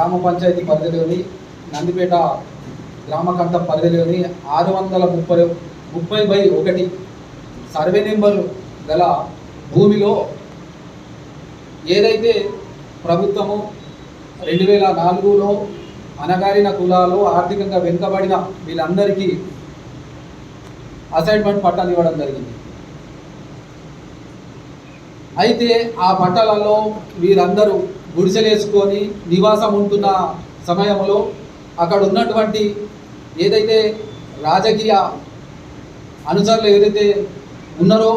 గ్రామ పంచాయతీ పరిధిలోని నందిపేట గ్రామ కంట పరిధిలోని ఆరు వందల ముప్పై ముప్పై బై ఒకటి సర్వే నెంబర్ గల భూమిలో ఏదైతే ప్రభుత్వము రెండు వేల నాలుగులో అనగారిన కులాలు ఆర్థికంగా వెనుకబడిన వీళ్ళందరికీ అసైన్మెంట్ పట్టాలు ఇవ్వడం జరిగింది. అయితే ఆ పట్టాలలో వీరందరూ గుడిసెలేసుకొని నివాసం ఉంటున్న సమయంలో అక్కడ ఉన్నటువంటి ఏదైతే రాజకీయ అనుచరులు ఏదైతే ఉన్నారో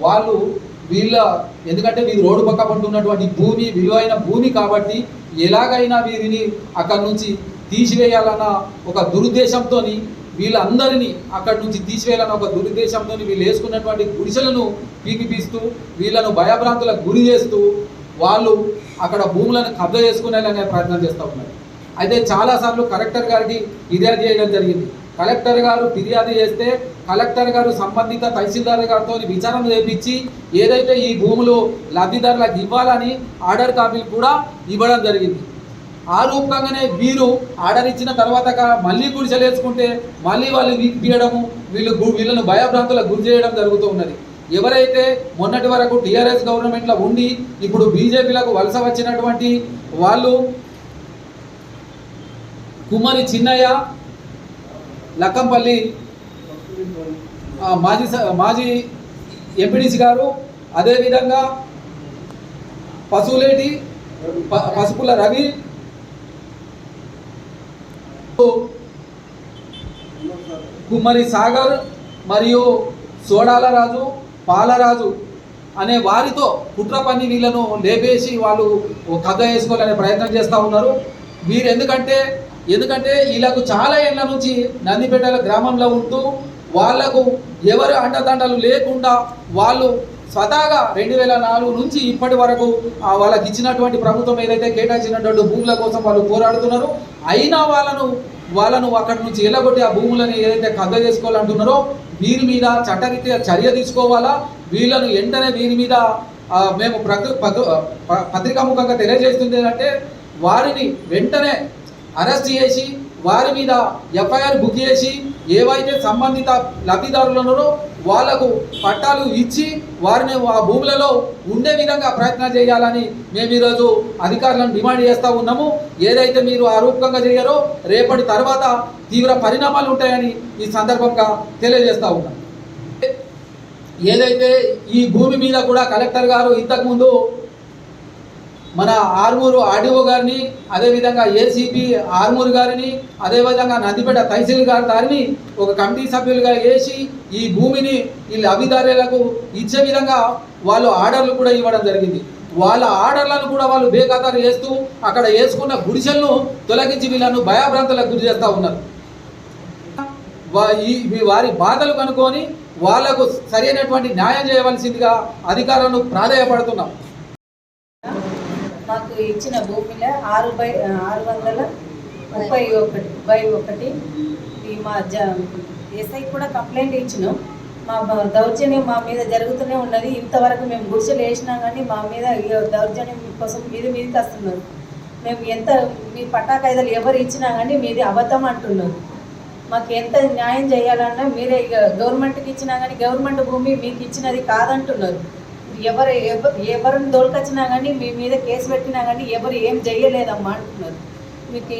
వాళ్ళు వీళ్ళ ఎందుకంటే వీరు రోడ్డు పక్క పట్టున్నటువంటి భూమి విలువైన భూమి కాబట్టి ఎలాగైనా వీరిని అక్కడి నుంచి తీసివేయాలన్న ఒక దురుద్దేశంతో వీళ్ళందరినీ అక్కడి నుంచి తీసివేయాలన్న ఒక దురుద్దేశంతో వీళ్ళు వేసుకున్నటువంటి గుడిసెలను పీకిపిస్తూ వీళ్ళను భయభ్రాంతులకు గురి చేస్తూ వాళ్ళు అక్కడ భూములను కబ్జా చేసుకునేలానే ప్రయత్నం చేస్తూ ఉన్నారు అయితే చాలాసార్లు కలెక్టర్ గారికి ఫిర్యాదు చేయడం జరిగింది. కలెక్టర్ గారు ఫిర్యాదు చేస్తే కలెక్టర్ గారు సంబంధిత తహసీల్దార్ గారితో విచారణ చేపించి ఏదైతే ఈ భూములు లబ్ధిదారులకు ఇవ్వాలని ఆర్డర్ కాపీలు కూడా ఇవ్వడం జరిగింది. ఆ రూపంగానే వీరు ఆర్డర్ ఇచ్చిన తర్వాత మళ్ళీ మళ్ళీ గుడిసెలేసుకుంటే మళ్ళీ వాళ్ళు తీయడము వీళ్ళు వీళ్ళను భయభ్రాంతులకు గురి చేయడం జరుగుతూ ఉన్నది. ఎవరైతే మొన్నటి వరకు టీఆర్ఎస్ గవర్నమెంట్లో ఉండి ఇప్పుడు బీజేపీలకు వలస వచ్చినటువంటి వాళ్ళు కుమ్మరి చిన్నయ్య లక్కంపల్లి మాజీ స- మాజీ ఎంపీడీసీ గారు అదేవిధంగా పశువులేటి ప- పసుపుల రవి కుమ్మరి సాగర్ మరియు సోడాల రాజు పాలరాజు అనే వారితో కుట్ర పన్ని వీళ్ళను లేపేసి వాళ్ళు కథ వేసుకోవాలనే ప్రయత్నం చేస్తూ ఉన్నారు. వీరు ఎందుకంటే ఎందుకంటే వీళ్ళకు చాలా ఏళ్ళ నుంచి నందిపేటల గ్రామంలో ఉంటూ వాళ్ళకు ఎవరు అండదండలు లేకుండా వాళ్ళు స్వతహాగా రెండు వేల నాలుగు నుంచి ఇప్పటి వరకు వాళ్ళకి ఇచ్చినటువంటి ప్రభుత్వం ఏదైతే కేటాయించినటువంటి భూముల కోసం వాళ్ళు పోరాడుతున్నారు అయినా వాళ్ళను వాళ్ళను అక్కడి నుంచి ఎల్లగొట్టి ఆ భూములను ఏదైతే కబ్జా చేసుకోవాలంటున్నారో వీరి మీద చట్టరీత్యా చర్య తీసుకోవాలా? వీళ్ళను వెంటనే వీరి మీద మేము ప్రకృ ప- పత్రికాముఖంగా తెలియజేస్తుంది ఏంటంటే వారిని వెంటనే అరెస్ట్ చేసి వారి మీద ఎఫ్ఐఆర్ బుక్ చేసి ఏవైతే సంబంధిత లబ్ధిదారులు ఉన్నారో వాళ్ళకు పట్టాలు ఇచ్చి వారిని ఆ భూములలో ఉండే విధంగా ప్రయత్నం చేయాలని మేము ఈరోజు అధికారులను డిమాండ్ చేస్తూ ఉన్నాము. ఏదైతే మీరు ఆరూపకంగా చేయరో రేపటి తర్వాత తీవ్ర పరిణామాలు ఉంటాయని ఈ సందర్భంగా తెలియజేస్తూ ఉన్నాం. ఏదైతే ఈ భూమి మీద కూడా కలెక్టర్ గారు ఇంతకుముందు మన ఆర్మూరు ఆర్డీఓ గారిని అదేవిధంగా ఏసీపీ ఆర్మూరు గారిని అదేవిధంగా నందిపేట తహసీల్ గారి గారిని ఒక కమిటీ సభ్యులుగా వేసి ఈ భూమిని ఈ లబ్ధిదారులకు ఇచ్చే విధంగా వాళ్ళు ఆర్డర్లు కూడా ఇవ్వడం జరిగింది. వాళ్ళ ఆర్డర్లను కూడా వాళ్ళు బేఖాతారు చేస్తూ అక్కడ వేసుకున్న గుడిసెలను తొలగించి వీళ్ళను భయాభ్రాంతలకు గురి చేస్తూ ఉన్నారు. ఈ వారి బాధలు కనుక్కొని వాళ్ళకు సరైనటువంటి న్యాయం చేయవలసిందిగా అధికారులను ప్రాధాయపడుతున్నాం. మాకు ఇచ్చిన భూమిలో ఆరు బై ఆరు వందల ముప్పై ఒకటి బై ఒకటి ఈ మా జ ఎస్ఐ కూడా కంప్లైంట్ ఇచ్చినాం. మా దౌర్జన్యం మా మీద జరుగుతూనే ఉన్నది. ఇంతవరకు మేము గుడిసెలు వేసినా కానీ మా మీద ఇక దౌర్జన్యం కోసం మీది మీదకి వస్తున్నారు. మేము ఎంత మీ పట్టా ఎవరు ఇచ్చినా కానీ మీది అబద్ధం అంటున్నారు. మాకు ఎంత న్యాయం చేయాలన్నా మీరే ఇక గవర్నమెంట్కి ఇచ్చినా కానీ గవర్నమెంట్ భూమి మీకు ఇచ్చినది కాదంటున్నారు. ఎవరు ఎవరిని దొరకచ్చినా కానీ మీ మీద కేసు పెట్టినా కానీ ఎవరు ఏం చేయలేదమ్మా అంటున్నారు. మీకు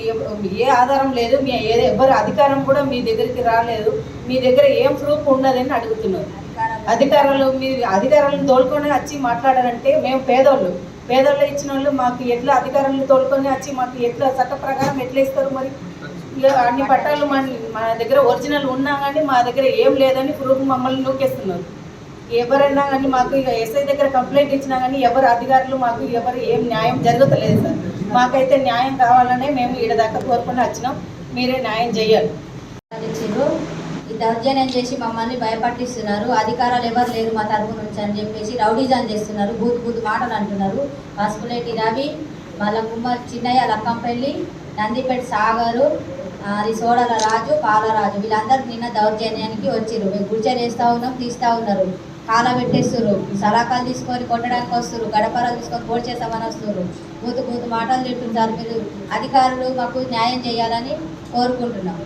ఏ ఆధారం లేదు మీ ఏదో ఎవరి అధికారం కూడా మీ దగ్గరికి రాలేదు మీ దగ్గర ఏం ప్రూఫ్ ఉన్నదని అడుగుతున్నారు. అధికారులు మీ అధికారులను తోలుకొని వచ్చి మాట్లాడారంటే మేము పేదోళ్ళు. పేదోళ్ళు ఇచ్చిన వాళ్ళు మాకు ఎట్లా అధికారులను తోలుకొని వచ్చి మాకు ఎట్లా చట్ట ప్రకారం ఎట్లా ఇస్తారు మరి? అన్ని పట్టాలు మన మన దగ్గర ఒరిజినల్ ఉన్నా కానీ మా దగ్గర ఏం లేదని ప్రూఫ్ మమ్మల్ని నూకేస్తున్నారు. ఎవరైనా కానీ మాకు ఎస్ఐ దగ్గర కంప్లైంట్ ఇచ్చినా కానీ ఎవరు అధికారులు మాకు ఎవరు ఏం న్యాయం జరుగుతలేదు సార్. మాకైతే న్యాయం కావాలనే మేము ఈడ దాకా కోరుకొని వచ్చినాం. మీరే న్యాయం చేయాలి. ఇచ్చిండ్రు. ఈ దౌర్జన్యం చేసి మమ్మల్ని భయపట్టిస్తున్నారు. అధికారాలు ఎవరు లేరు మా తరపు నుంచి అని చెప్పేసి రౌడీజాన్ చేస్తున్నారు. బూత్ బూత్ మాటలు అంటున్నారు. పసుపులేటి రవి మళ్ళా కుమ్మర్ చిన్నయ్య లక్కంపల్లి నందిపేట సాగరు అది సోడల రాజు పాలరాజు. వీళ్ళందరూ నిన్న దౌర్జన్యానికి వచ్చిర్రు. మేము గుడిచెలు వేస్తూ ఉన్నాం తీస్తూ ఉన్నారు. కాలా పెట్టేస్తున్నారు సలాకాలు తీసుకొని కొట్టడానికి వస్తారు గడపరాలు తీసుకొని పోటీ చేస్తామని వస్తారు బూతు బూతు మాటలు తింటున్నారు. మీరు అధికారులు మాకు న్యాయం చేయాలని కోరుకుంటున్నాం.